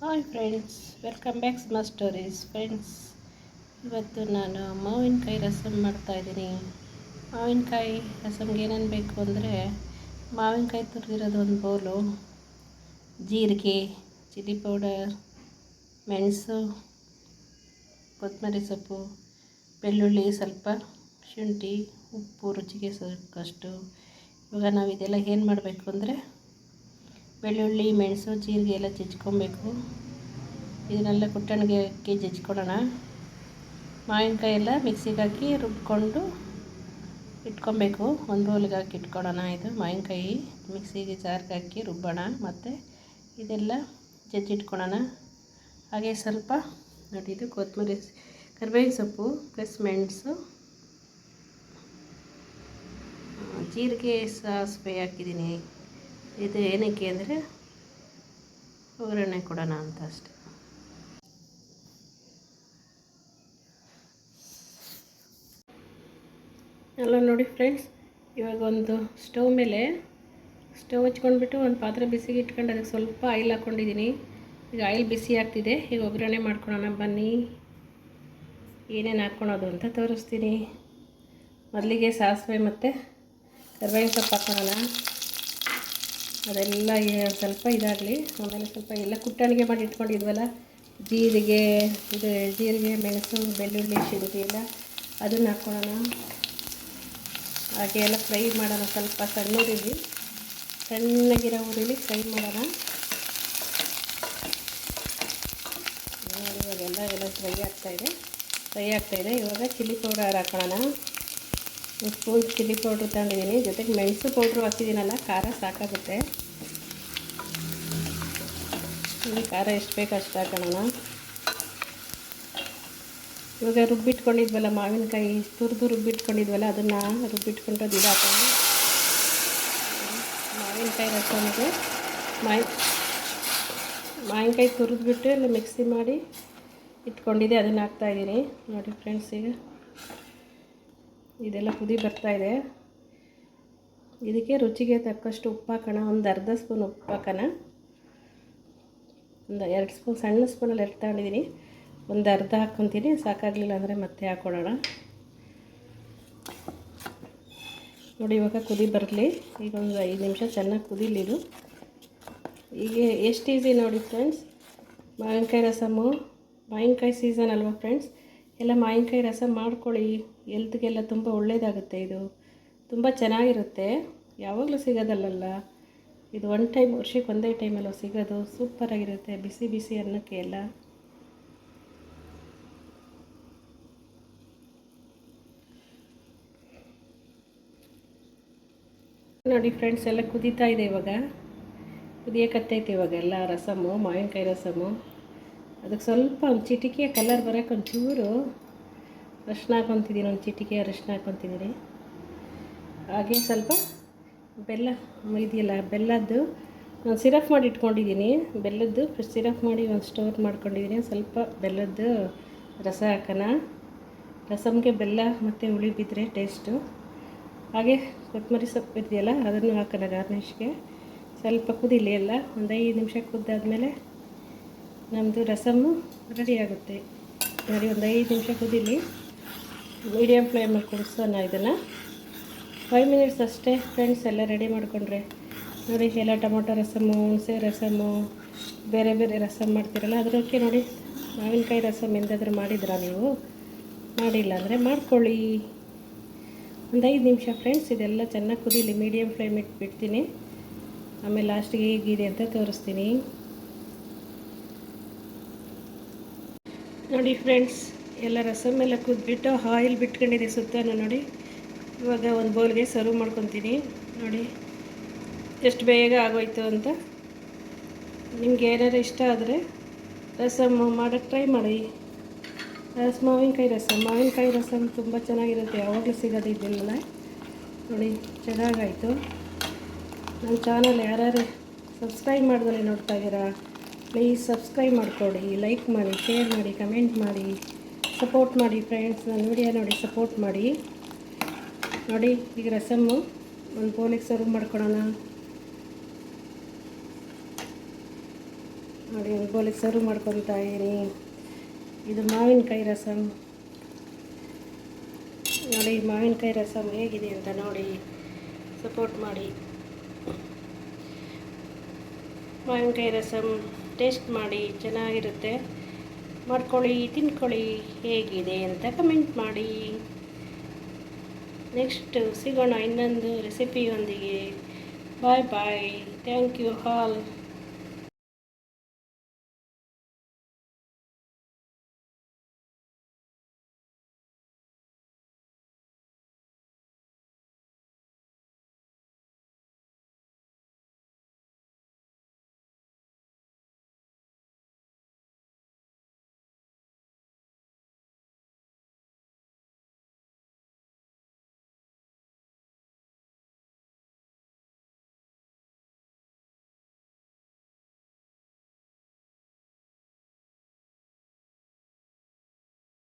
Hi friends welcome back my stories friends ಇವತ್ತು ನಾನು ಮಾವಿನಕಾಯಿ ರಸಮ್ ಮಾಡ್ತಾಯಿದ್ದೀನಿ ಮಾವಿನಕಾಯಿ ರಸಮ್ಗೆ ಏನೇನು ಬೇಕು ಅಂದರೆ ಮಾವಿನಕಾಯಿ ತುರಿದಿರೋದು ಒಂದು ಬೌಲು ಜೀರಿಗೆ ಚಿಲ್ಲಿ ಪೌಡರ್ ಮೆಣಸು, ಕೊತ್ತಂಬರಿ ಸೊಪ್ಪು, ಬೆಳ್ಳುಳ್ಳಿ ಸ್ವಲ್ಪ, ಶುಂಠಿ, ಉಪ್ಪು, ರುಚಿಗೆ ಸಾಕಷ್ಟು ಇವಾಗ ನಾವು ಇದೆಲ್ಲ ಏನು ಮಾಡಬೇಕು ಅಂದರೆ ಬೆಳ್ಳುಳ್ಳಿ, ಮೆಣಸು, ಜೀರಿಗೆ ಎಲ್ಲ ಜಜ್ಕೊಬೇಕು. ಇದನ್ನೆಲ್ಲ ಕುಟ್ಟಣಿಗೆ ಹಾಕಿ ಜಜ್ಕೊಳ್ಳೋಣ ಮಾವಿನಕಾಯಿ ಎಲ್ಲ ಮಿಕ್ಸಿಗೆ ಹಾಕಿ ರುಬ್ಕೊಂಡು ಇಟ್ಕೊಬೇಕು. ಒಂದು ಬೌಲ್ಗೆ ಹಾಕಿ ಇಟ್ಕೊಳ್ಳೋಣ ಇದು. ಮಾವಿನಕಾಯಿ ಮಿಕ್ಸಿಗೆ ಜಾರ್ಗೆ ಹಾಕಿ ರುಬ್ಬೋಣ. ಮತ್ತು ಇದೆಲ್ಲ ಜಜ್ಜಿಟ್ಕೊಳ್ಳೋಣ ಹಾಗೆ ಸ್ವಲ್ಪ ನೋಡಿ, ಇದು ಕೊತ್ತಂಬರಿ ಕರಿಬೇವಿನ ಸೊಪ್ಪು ಪ್ಲಸ್ ಮೆಣಸು. ಜೀರಿಗೆ ಸಾಸಿವೆ ಹಾಕಿದ್ದೀನಿ. ಇದು ಏನಕ್ಕೆ ಅಂದರೆ ಒಗ್ಗರಣೆ ಕೊಡೋಣ ಅಂತ ಅಷ್ಟೆ. ಎಲ್ಲ ನೋಡಿ ಫ್ರೆಂಡ್ಸ್, ಇವಾಗ ಒಂದು ಸ್ಟವ್ ಮೇಲೆ ಸ್ಟವ್ ಹಚ್ಕೊಂಡ್ಬಿಟ್ಟು ಒಂದು ಪಾತ್ರೆ ಬಿಸಿಗೆ ಇಟ್ಕೊಂಡು ಅದಕ್ಕೆ ಸ್ವಲ್ಪ ಆಯಿಲ್ ಹಾಕ್ಕೊಂಡಿದ್ದೀನಿ. ಈಗ ಆಯಿಲ್ ಬಿಸಿ ಆಗ್ತಿದೆ. ಈಗ ಒಗ್ಗರಣೆ ಮಾಡ್ಕೊಳೋಣ ಬನ್ನಿ. ಏನೇನು ಹಾಕ್ಕೊಳೋದು ಅಂತ ತೋರಿಸ್ತೀನಿ. ಮೊದಲಿಗೆ ಸಾಸಿವೆ ಮತ್ತು ಕರ್ಬೇವಿನ ಸೊಪ್ಪು ಹಾಕೋಣ ಅದೆಲ್ಲ ಸ್ವಲ್ಪ ಇದಾಗಲಿ. ಆಮೇಲೆ ಸ್ವಲ್ಪ ಎಲ್ಲ ಕುಟ್ಟಣಿಗೆ ಮಾಡಿ ಇಟ್ಕೊಂಡಿದ್ವಲ್ಲ, ಜೀರಿಗೆ, ಇದು ಜೀರಿಗೆ, ಮೆಣಸು, ಬೆಳ್ಳುಳ್ಳಿ ಶುಂಠಿ ಎಲ್ಲ ಅದನ್ನು ಹಾಕ್ಕೊಳ್ಳೋಣ ಹಾಗೆ ಎಲ್ಲ ಫ್ರೈ ಮಾಡೋಣ ಸ್ವಲ್ಪ ಸಣ್ಣೂರಿಲಿ ಸಣ್ಣಗಿರೋ ಊರಿಲಿ ಫ್ರೈ ಮಾಡೋಣ. ಇವಾಗೆಲ್ಲ ಎಲ್ಲ ಫ್ರೈ ಆಗ್ತಾಯಿದೆ ಫ್ರೈ ಆಗ್ತಾಯಿದೆ ಇವಾಗ ಚಿಲ್ಲಿ ಪೌಡರ್ ಹಾಕೋಣ ಸ್ಪೂನ್ ಚಿಲ್ಲಿ ಪೌಡ್ರ್ ತಗೊಂಡಿದ್ದೀನಿ. ಜೊತೆಗೆ ಮೆಣಸು ಪೌಡ್ರು ಹಾಕಿದ್ದೀನಲ್ಲ, ಖಾರ ಸಾಕಾಗುತ್ತೆ. ಈ ಖಾರ ಎಷ್ಟು ಬೇಕು ಅಷ್ಟು ಹಾಕೋಣ ಇವಾಗ ರುಬ್ಬಿಟ್ಕೊಂಡಿದ್ವಲ್ಲ ಮಾವಿನಕಾಯಿ, ತುರಿದು ರುಬ್ಬಿಟ್ಕೊಂಡಿದ್ವಲ್ಲ, ಅದನ್ನು ರುಬ್ಬಿಟ್ಕೊಂಡು ಅದು ಹಾಕೊಂಡು ಮಾವಿನಕಾಯಿ ರಸಮಿಗೆ ಮಾವಿ ಮಾವಿನಕಾಯಿ ತುರಿದ್ಬಿಟ್ಟು ಎಲ್ಲ ಮಿಕ್ಸಿ ಮಾಡಿ ಇಟ್ಕೊಂಡಿದ್ದೆ, ಅದನ್ನು ಹಾಕ್ತಾಯಿದ್ದೀನಿ ನೋಡಿ ಫ್ರೆಂಡ್ಸ್ ಈಗ. ಇದೆಲ್ಲ ಕುದಿ ಬರ್ತಾಯಿದೆ ಇದಕ್ಕೆ ರುಚಿಗೆ ತಕ್ಕಷ್ಟು ಉಪ್ಪು ಹಾಕೋಣ ಒಂದು ಅರ್ಧ ಸ್ಪೂನ್ ಉಪ್ಪು ಹಾಕೋಣ ಒಂದು ಎರಡು ಸ್ಪೂನ್, ಸಣ್ಣ ಸ್ಪೂನಲ್ಲಿ ಎರಡು ತಗೊಂಡಿದ್ದೀನಿ ಒಂದು ಅರ್ಧ ಹಾಕ್ಕೊತೀನಿ, ಸಾಕಾಗಲಿಲ್ಲ ಅಂದರೆ ಮತ್ತೆ ಹಾಕ್ಕೊಡೋಣ ನೋಡಿ, ಇವಾಗ ಕುದಿ ಬರಲಿ. ಈಗ ಒಂದು ಐದು ನಿಮಿಷ ಚೆನ್ನಾಗಿ ಕುದಿಲಿ ಇದು. ಈಗ ಎಷ್ಟು ಈಸಿ ನೋಡಿ ಫ್ರೆಂಡ್ಸ್ ಮಾವಿನಕಾಯಿ ರಸಮು. ಮಾವಿನಕಾಯಿ ಸೀಸನ್ ಅಲ್ವಾ ಫ್ರೆಂಡ್ಸ್ ಎಲ್ಲ ಮಾವಿನಕಾಯಿ ರಸ ಮಾಡ್ಕೊಳ್ಳಿ. ಎಲ್ತ್ಗೆಲ್ಲ ತುಂಬ ಒಳ್ಳೆಯದಾಗುತ್ತೆ ಇದು. ತುಂಬ ಚೆನ್ನಾಗಿರುತ್ತೆ. ಯಾವಾಗಲೂ ಸಿಗೋದಲ್ಲ ಇದು ಒನ್ ಟೈಮ್ ವರ್ಷಕ್ಕೆ ಒಂದೇ ಟೈಮಲ್ಲೂ ಸಿಗೋದು? ಸೂಪರಾಗಿರುತ್ತೆ ಬಿಸಿ ಬಿಸಿ ಅನ್ನಕ್ಕೆ ಎಲ್ಲ. ನೋಡಿ ಫ್ರೆಂಡ್ಸ್ ಎಲ್ಲ ಕುದೀತಾ ಇದೆ ಇವಾಗ. ಕುದಿಯೋಕತ್ತೈತೆ ಇವಾಗ ಎಲ್ಲ ರಸಮು ಮಾವಿನಕಾಯಿ ರಸಮು. ಅದಕ್ಕೆ ಸ್ವಲ್ಪ ಒಂದು ಚಿಟಿಕೆ ಕಲರ್ ಬರೋಕೆ ಒಂಚೂರು ಅರಿಶಿನ ಹಾಕೊತಿದ್ದೀನಿ ಒಂದು ಚಿಟಿಕೆ ಅರಿಶಿನ ಹಾಕೊತಿದ್ದೀನಿ ಹಾಗೆ ಸ್ವಲ್ಪ ಬೆಲ್ಲ, ಇದೆಯಲ್ಲ, ಬೆಲ್ಲದ್ದು ಒಂದು ಸಿರಪ್ ಮಾಡಿ ಇಟ್ಕೊಂಡಿದ್ದೀನಿ ಬೆಲ್ಲದ್ದು ಸಿರಪ್ ಮಾಡಿ ಒಂದು ಸ್ಟೋರ್ ಮಾಡ್ಕೊಂಡಿದ್ದೀನಿ ಸ್ವಲ್ಪ ಬೆಲ್ಲದ್ದು ರಸ ಹಾಕೋಣ. ರಸಮ್ಗೆ ಬೆಲ್ಲ ಮತ್ತು ಹುಳಿ ಬಿದ್ದರೆ ಟೇಸ್ಟು ಹಾಗೆ ಕೊತ್ತಂಬರಿ ಸೊಪ್ಪು ಇದೆಯಲ್ಲ, ಅದನ್ನು ಹಾಕೋಣ ಗಾರ್ನಿಷ್ಗೆ ಸ್ವಲ್ಪ ಕುದೀಲಿ ಎಲ್ಲ, ಒಂದು ಐದು ನಿಮಿಷ ಕುದ್ದಾದಮೇಲೆ ನಮ್ಮದು ರಸಮ್ಮು ರೆಡಿ ಆಗುತ್ತೆ ನೋಡಿ ಒಂದು ಐದು ನಿಮಿಷ ಕುದೀಲಿ. ಮೀಡಿಯಮ್ ಫ್ಲೇಮಲ್ಲಿ ಕುಡಿಸೋಣ ಇದನ್ನು. ಫೈವ್ ಮಿನಿಟ್ಸ್ ಅಷ್ಟೇ ಫ್ರೆಂಡ್ಸ್ ಎಲ್ಲ ರೆಡಿ ಮಾಡಿಕೊಂಡ್ರೆ. ನೋಡಿ, ಎಲ್ಲ ಟೊಮೊಟೊ ರಸಮ್ಮು, ಹುಣಸೆ ರಸಮ್ಮು, ಬೇರೆ ಬೇರೆ ರಸಮ್ ಮಾಡ್ತೀರಲ್ಲ ಅದಕ್ಕೆ ನೋಡಿ, ಮಾವಿನಕಾಯಿ ರಸಮ್ ಎಂದಾದರೂ ಮಾಡಿದ್ರಾ ನೀವು? ಮಾಡಿಲ್ಲ ಅಂದರೆ ಮಾಡ್ಕೊಳ್ಳಿ. ಒಂದು ಐದು ನಿಮಿಷ ಫ್ರೆಂಡ್ಸ್ ಇದೆಲ್ಲ ಚೆನ್ನಾಗಿ ಕುದೀಲಿ ಮೀಡಿಯಮ್ ಫ್ಲೇಮ್ ಇಟ್ಬಿಡ್ತೀನಿ. ಆಮೇಲೆ ಲಾಸ್ಟಿಗೆ ಹೇಗಿದೆ ಅಂತ ತೋರಿಸ್ತೀನಿ. ನೋಡಿ ಫ್ರೆಂಡ್ಸ್ ಎಲ್ಲ ರಸಮ್ ಎಲ್ಲ ಕುದ್ಬಿಟ್ಟು ಆಯಿಲ್ ಬಿಟ್ಕೊಂಡಿದೆ ಸುತ್ತನೂ ನೋಡಿ. ಇವಾಗ ಒಂದು ಬೌಲ್ಗೆ ಸರ್ವ್ ಮಾಡ್ಕೊತೀನಿ. ನೋಡಿ ಎಷ್ಟು ಬೇಗ ಆಗೋಯ್ತು ಅಂತ. ನಿಮ್ಗೆ ಏನಾರು ಇಷ್ಟ ಆದರೆ ರಸಮ್ ಮಾಡೋಕ್ಕೆ ಟ್ರೈ ಮಾಡಿ. ರಸ ಮಾವಿನಕಾಯಿ ರಸಮ್ ಮಾವಿನಕಾಯಿ ರಸಮ್ ತುಂಬ ಚೆನ್ನಾಗಿರುತ್ತೆ, ಯಾವಾಗಲೂ ಸಿಗೋದು ಇದೆಲ್ಲ ನೋಡಿ, ಚೆನ್ನಾಗಾಯಿತು. ನನ್ನ ಚಾನಲ್ ಯಾರ್ಯಾರು ಸಬ್ಸ್ಕ್ರೈಬ್ ಮಾಡಿದ್ರೆ ನೋಡ್ತಾ ಇದ್ದೀರಾ? ಪ್ಲೀಸ್ ಸಬ್ಸ್ಕ್ರೈಬ್ ಮಾಡಿಕೊಡಿ ಲೈಕ್ ಮಾಡಿ ಶೇರ್ ಮಾಡಿ ಕಮೆಂಟ್ ಮಾಡಿ ಸಪೋರ್ಟ್ ಮಾಡಿ ಫ್ರೆಂಡ್ಸ್ ನನ್ನ ವಿಡಿಯೋ ನೋಡಿ ಸಪೋರ್ಟ್ ಮಾಡಿ. ನೋಡಿ, ಈಗ ರಸಮ್ಮು ಒಂದು ಫೋನಿಗೆ ಸರ್ವ್ ಮಾಡ್ಕೊಳೋಣ ನೋಡಿ, ಒಂದು ಬೋಲಿಗೆ ಸರ್ವ್ ಮಾಡ್ಕೊತಾ ಇದ್ದೀನಿ ಇದು ಮಾವಿನಕಾಯಿ ರಸಮ್ ನೋಡಿ ಮಾವಿನಕಾಯಿ ರಸಮ್ ಹೇಗಿದೆ ಅಂತ ನೋಡಿ ಸಪೋರ್ಟ್ ಮಾಡಿ. ಮಾವಿನಕಾಯಿ ರಸಮ್ ಟೇಸ್ಟ್ ಮಾಡಿ ಚೆನ್ನಾಗಿರುತ್ತೆ. ಮಾಡ್ಕೊಳ್ಳಿ, ತಿನ್ಕೊಳ್ಳಿ, ಹೇಗಿದೆ ಅಂತ ಕಮೆಂಟ್ ಮಾಡಿ. ನೆಕ್ಸ್ಟ್ ಸಿಗೋಣ ಇನ್ನೊಂದು ರೆಸಿಪಿಯೊಂದಿಗೆ. ಬಾಯ್ ಬಾಯ್. Thank you all